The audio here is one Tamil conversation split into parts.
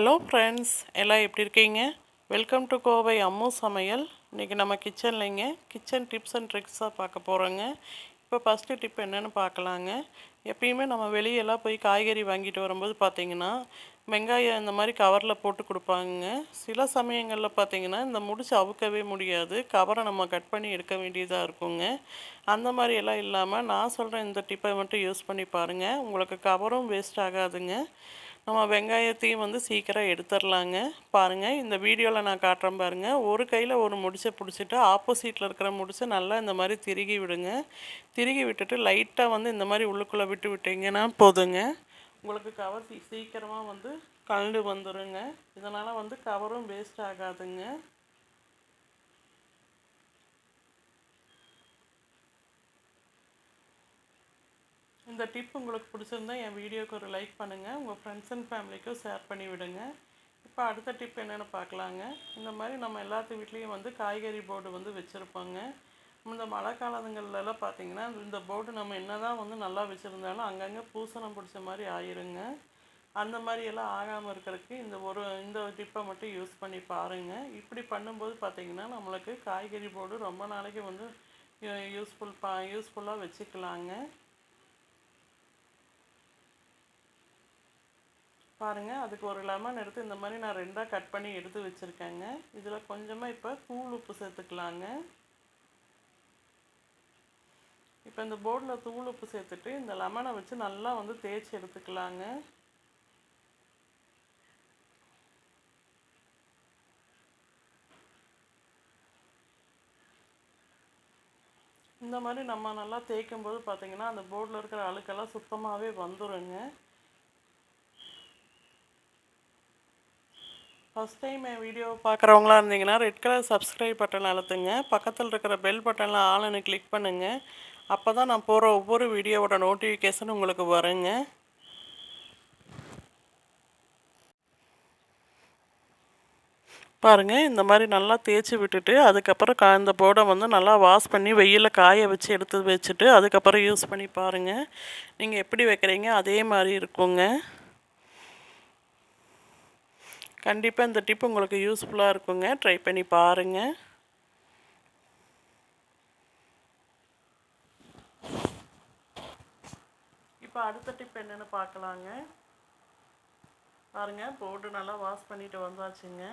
ஹலோ ஃப்ரெண்ட்ஸ் எல்லாம் எப்படி இருக்கீங்க? வெல்கம் டு கோவை அம்மு சமையல். இன்றைக்கி நம்ம கிச்சன்லைங்க கிச்சன் டிப்ஸ் அண்ட் ட்ரிக்ஸாக பார்க்க போகிறோங்க இப்போ ஃபஸ்ட்டு டிப் என்னென்னு பார்க்கலாங்க. எப்பயுமே நம்ம வெளியெல்லாம் போய் காய்கறி வாங்கிட்டு வரும்போது பார்த்தீங்கன்னா வெங்காயம் இந்த மாதிரி கவரில் போட்டு கொடுப்பாங்க. சில சமயங்களில் பார்த்தீங்கன்னா இந்த முடிச்சு அவுக்கவே முடியாது. கவரை நம்ம கட் பண்ணி எடுக்க வேண்டியதாக இருக்குங்க. அந்த மாதிரி எல்லாம் இல்லாமல் நான் சொல்கிற இந்த டிப்பை மட்டும் யூஸ் பண்ணி பாருங்கள் உங்களுக்கு கவரும் வேஸ்ட் ஆகாதுங்க. நம்ம வெங்காயத்தையும் வந்து சீக்கிரம் எடுத்துடலாங்க பாருங்கள் இந்த வீடியோவில் நான் காட்டுறேன் பாருங்கள் ஒரு கையில் ஒரு முடிச்சை பிடிச்சிட்டு ஆப்போசிட்டில் இருக்கிற முடிச்சை நல்லா இந்த மாதிரி திருகி விடுங்க. திருகி விட்டுட்டு லைட்டாக வந்து இந்த மாதிரி உள்ளுக்குள்ளே விட்டு விட்டீங்கன்னா போதுங்க. உங்களுக்கு கவர் சீக்கிரமாக வந்து கலண்டு வந்துடுங்க இதனால் வந்து கவரும் வேஸ்ட் ஆகாதுங்க. இந்த டிப் உங்களுக்கு பிடிச்சிருந்தா என் வீடியோக்கு ஒரு லைக் பண்ணுங்கள் உங்கள் ஃப்ரெண்ட்ஸ் அண்ட் ஃபேமிலிக்கும் ஷேர் பண்ணி விடுங்க. இப்போ அடுத்த டிப் என்னென்னு பார்க்கலாங்க. இந்த மாதிரி நம்ம எல்லாத்து வீட்லேயும் வந்து காய்கறி போர்டு வந்து வச்சுருப்பாங்க. இந்த மழை காலங்கள்லாம் பார்த்திங்கன்னா இந்த போர்டு நம்ம என்ன தான் வந்து நல்லா வச்சுருந்தாலும் அங்கங்கே பூசணம் பிடிச்ச மாதிரி ஆயிருங்க. அந்த மாதிரி எல்லாம் ஆகாமல் இருக்கிறதுக்கு இந்த ஒரு இந்த டிப்பை மட்டும் யூஸ் பண்ணி பாருங்கள் இப்படி பண்ணும்போது பார்த்தீங்கன்னா நம்மளுக்கு காய்கறி போர்டு ரொம்ப நாளைக்கு வந்து யூஸ்ஃபுல் பா யூஸ்ஃபுல்லாக வச்சுக்கலாங்க. பாருங்கள் அதுக்கு ஒரு லெமன் எடுத்து இந்த மாதிரி நான் ரெண்டாக கட் பண்ணி எடுத்து வச்சுருக்கேங்க. இதில் கொஞ்சமாக இப்போ தூள் உப்பு சேர்த்துக்கலாங்க. இப்போ இந்த போர்டில் தூள் உப்பு சேர்த்துட்டு இந்த லெமனை வச்சு நல்லா வந்து தேய்ச்சி எடுத்துக்கலாங்க. இந்த மாதிரி நம்ம நல்லா தேய்க்கும் போது பார்த்திங்கன்னா அந்த போர்டில் இருக்கிற அழுக்கெல்லாம் சுத்தமாகவே வந்துடுங்க ஃபஸ்ட் டைம் என் வீடியோ பார்க்குறவங்களா இருந்தீங்கன்னா ரெட் கலர் சப்ஸ்கிரைப் பட்டன் அழுத்துங்க. பக்கத்தில் இருக்கிற பெல் பட்டனில் ஆளுன்னு கிளிக் பண்ணுங்கள் அப்போ தான் நான் போகிற ஒவ்வொரு வீடியோவோட நோட்டிஃபிகேஷன் உங்களுக்கு வருங்க. பாருங்கள் இந்த மாதிரி நல்லா தேய்ச்சி விட்டுட்டு அதுக்கப்புறம் கா இந்த போர்டை வந்து நல்லா வாஷ் பண்ணி வெயிலில் காய வச்சு எடுத்து வச்சுட்டு அதுக்கப்புறம் யூஸ் பண்ணி பாருங்கள் நீங்கள் எப்படி வைக்கிறீங்க அதே மாதிரி இருக்குங்க. கண்டிப்பாக இந்த டிப் உங்களுக்கு யூஸ்ஃபுல்லாக இருக்குங்க. ட்ரை பண்ணி பாருங்கள் இப்போ அடுத்த டிப் என்னென்னு பார்க்கலாங்க பாருங்கள் போர்டு நல்லா வாஷ் பண்ணிவிட்டு வந்தாச்சுங்க.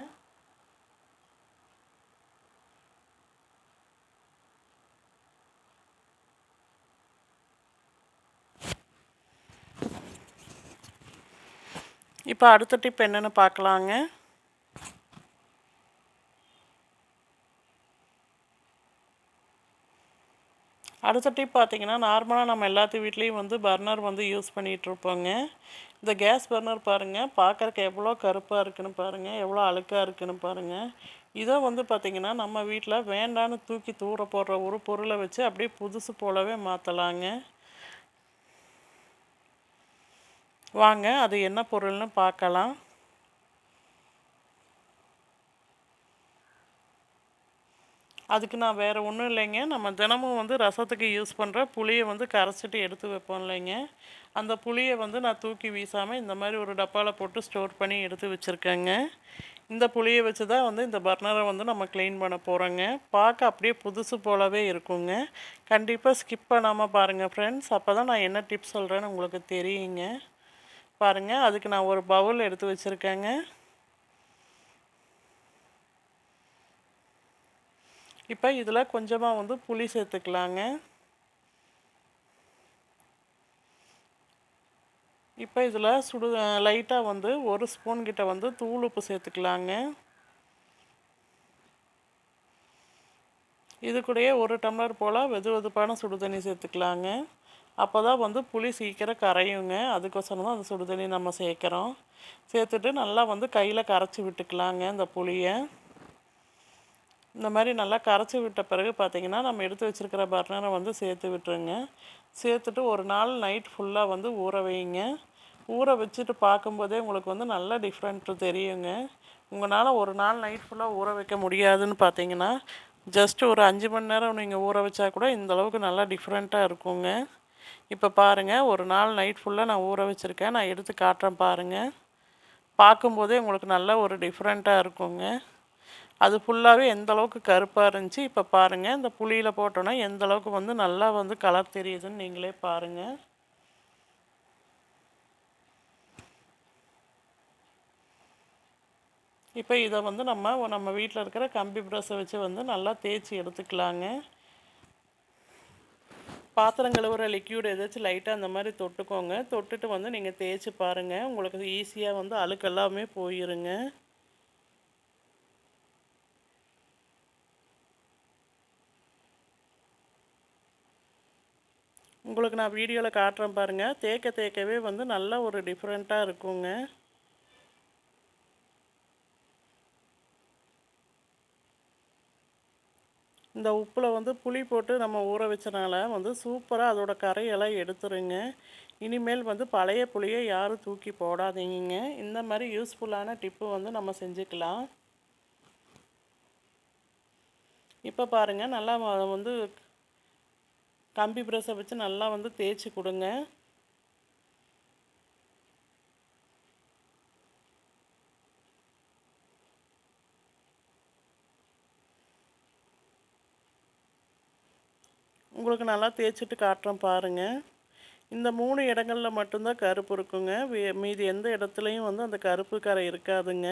இப்போ அடுத்த டிப் என்னென்னு பார்க்கலாங்க அடுத்த டிப் பார்த்திங்கன்னா நார்மலாக நம்ம எல்லாத்து வீட்லேயும் வந்து பர்னர் வந்து யூஸ் பண்ணிகிட்ருப்போங்க இந்த கேஸ் பர்னர் பாருங்கள் பார்க்குறக்கு எவ்வளோ கருப்பாக இருக்குன்னு பாருங்கள் எவ்வளோ அழுக்காக இருக்குன்னு பாருங்கள் இதை வந்து பார்த்திங்கன்னா நம்ம வீட்டில் வேண்டான்னு தூக்கி தூர போடுற ஒரு பொருளை வச்சு அப்படியே புதுசு போலவே மாற்றலாங்க வாங்க அது என்ன பொருள்னு பார்க்கலாம். அதுக்கு நான் வேறு ஒன்றும் இல்லைங்க. நம்ம தினமும் வந்து ரசத்துக்கு யூஸ் பண்ணுற புளியை வந்து கரைச்சிட்டு எடுத்து வைப்போம் இல்லைங்க. அந்த புளியை வந்து நான் தூக்கி வீசாமல் இந்த மாதிரி ஒரு டப்பாவில் போட்டு ஸ்டோர் பண்ணி எடுத்து வச்சுருக்கேங்க. இந்த புளியை வச்சு தான் வந்து இந்த பர்னரை வந்து நம்ம க்ளீன் பண்ண போகிறோங்க பார்க்க அப்படியே புதுசு போலவே இருக்குங்க. கண்டிப்பாக ஸ்கிப் பண்ணாமல் பாருங்கள் ஃப்ரெண்ட்ஸ் அப்போ தான் நான் என்ன டிப்ஸ் சொல்கிறேன்னு உங்களுக்கு தெரியுங்க. பாருங்கள் அதுக்கு நான் ஒரு பவுல் எடுத்து வச்சுருக்கேங்க. இப்போ இதில் கொஞ்சமாக வந்து புளி சேர்த்துக்கலாங்க. இப்போ இதில் சுடு லைட்டாக வந்து ஒரு ஸ்பூன் கிட்ட வந்து தூள் உப்பு சேர்த்துக்கலாங்க. இது கூடயே ஒரு டம்ளர் போல் வெது வெதுப்பான சுடு தண்ணி சேர்த்துக்கலாங்க. அப்போ தான் வந்து புளி சீக்கிரம் கரையுங்க. அதுக்கோசரம் தான் அந்த சுடுதண்ணி நம்ம சேர்க்குறோம். சேர்த்துட்டு நல்லா வந்து கையில் கரைச்சி விட்டுக்கலாங்க இந்த புளியை. இந்த மாதிரி நல்லா கரைச்சி விட்ட பிறகு பார்த்திங்கன்னா நம்ம எடுத்து வச்சுருக்கிற பர்னரை வந்து சேர்த்து விட்டுருங்க. சேர்த்துட்டு ஒரு நாள் நைட் ஃபுல்லாக வந்து ஊற வைங்க. ஊற வச்சுட்டு பார்க்கும்போதே உங்களுக்கு வந்து நல்லா டிஃப்ரெண்ட்டு தெரியுங்க. உங்களால் ஒரு நாள் நைட் ஃபுல்லாக ஊற வைக்க முடியாதுன்னு பார்த்தீங்கன்னா ஜஸ்ட் ஒரு அஞ்சு மணி நேரம் நீங்கள் ஊற வச்சா கூட இந்தளவுக்கு நல்லா டிஃப்ரெண்ட்டாக இருக்குங்க. இப்போ பாருங்கள் ஒரு நாள் நைட் ஃபுல்லாக நான் ஊற வச்சுருக்கேன். நான் எடுத்து காட்டுறேன் பாருங்கள் பார்க்கும்போதே உங்களுக்கு நல்ல ஒரு டிஃப்ரெண்ட்டாக இருக்குங்க. அது ஃபுல்லாகவே எந்த அளவுக்கு கருப்பாக இருந்துச்சு இப்போ பாருங்கள் இந்த புளியில் போட்டோன்னா எந்த அளவுக்கு வந்து நல்லா வந்து கலர் தெரியுதுன்னு நீங்களே பாருங்கள் இப்போ இதை வந்து நம்ம நம்ம வீட்டில் இருக்கிற கம்பி ப்ரஷ்ஷை வச்சு வந்து நல்லா தேய்ச்சி எடுத்துக்கலாங்க. பாத்திரம் கழுவுற லிக்யூட் ஏதாச்சும் லைட்டாக அந்த மாதிரி தொட்டுக்கோங்க. தொட்டுட்டு வந்து நீங்கள் தேய்ச்சி பாருங்கள் உங்களுக்கு ஈஸியாக வந்து அழுக்கு எல்லாமே போயிருங்க. உங்களுக்கு நான் வீடியோவில் காட்டுறேன் பாருங்கள் தேக்க தேக்கவே வந்து நல்ல ஒரு டிஃப்ரெண்ட்டாக இருக்குங்க. இந்த உப்பில் வந்து புளி போட்டு நம்ம ஊற வச்சனால வந்து சூப்பராக அதோட கரையெல்லாம் எடுத்துருங்க. இனிமேல் வந்து பழைய புளியை யாரும் தூக்கி போடாதீங்க இந்த மாதிரி யூஸ்ஃபுல்லான டிப்பு வந்து நம்ம செஞ்சுக்கலாம். இப்போ பாருங்கள் நல்லா வந்து கம்பி ப்ரெஷ்ஷை வச்சு நல்லா வந்து தேய்ச்சி கொடுங்க. உங்களுக்கு நல்லா தேய்ச்சிட்டு காட்டுறேன் பாருங்கள் இந்த மூணு இடங்களில் மட்டும்தான் கருப்பு இருக்குங்க. மீதி எந்த இடத்துலையும் வந்து அந்த கருப்பு கரை இருக்காதுங்க.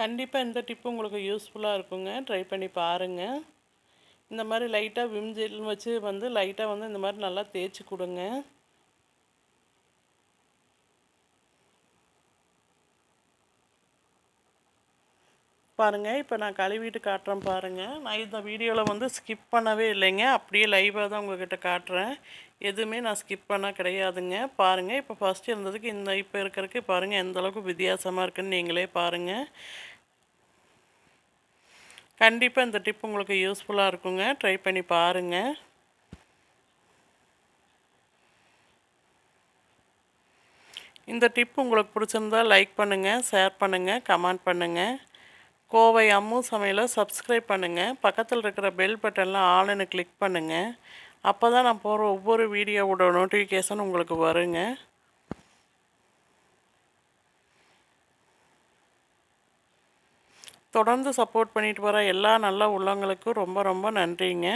கண்டிப்பாக இந்த டிப்பு உங்களுக்கு யூஸ்ஃபுல்லாக இருக்குங்க. ட்ரை பண்ணி பாருங்கள் இந்த மாதிரி லைட்டாக விம் ஜெல் வச்சு வந்து லைட்டாக வந்து இந்த மாதிரி நல்லா தேய்ச்சி கொடுங்க. பாருங்கள் இப்போ நான் கழுவிட்டு காட்டுறேன் பாருங்கள் நான் இந்த வீடியோவில் வந்து ஸ்கிப் பண்ணவே இல்லைங்க. அப்படியே லைவாக தான் உங்கள்கிட்ட காட்டுறேன். எதுவுமே நான் ஸ்கிப் பண்ணால் கிடையாதுங்க. பாருங்கள் இப்போ ஃபஸ்ட்டு இருந்ததுக்கு இந்த இப்போ இருக்கிறதுக்கு பாருங்கள் எந்தளவுக்கு வித்தியாசமாக இருக்குன்னு நீங்களே பாருங்கள் கண்டிப்பாக இந்த டிப் உங்களுக்கு யூஸ்ஃபுல்லாக இருக்குங்க. ட்ரை பண்ணி பாருங்கள் இந்த டிப் உங்களுக்கு பிடிச்சிருந்தா லைக் பண்ணுங்கள் ஷேர் பண்ணுங்கள் கமெண்ட் பண்ணுங்கள் கோவை அம்மு சமையலை சப்ஸ்கிரைப் பண்ணுங்கள் பக்கத்தில் இருக்கிற பெல் பட்டனில் ஆளுன்னு கிளிக் பண்ணுங்கள் அப்போ தான் நான் போகிற ஒவ்வொரு வீடியோவோட நோட்டிஃபிகேஷன் உங்களுக்கு வருங்க. தொடர்ந்து சப்போர்ட் பண்ணிட்டு வர எல்லா நல்ல உள்ளவங்களுக்கும் ரொம்ப ரொம்ப நன்றிங்க.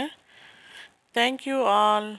Thank you all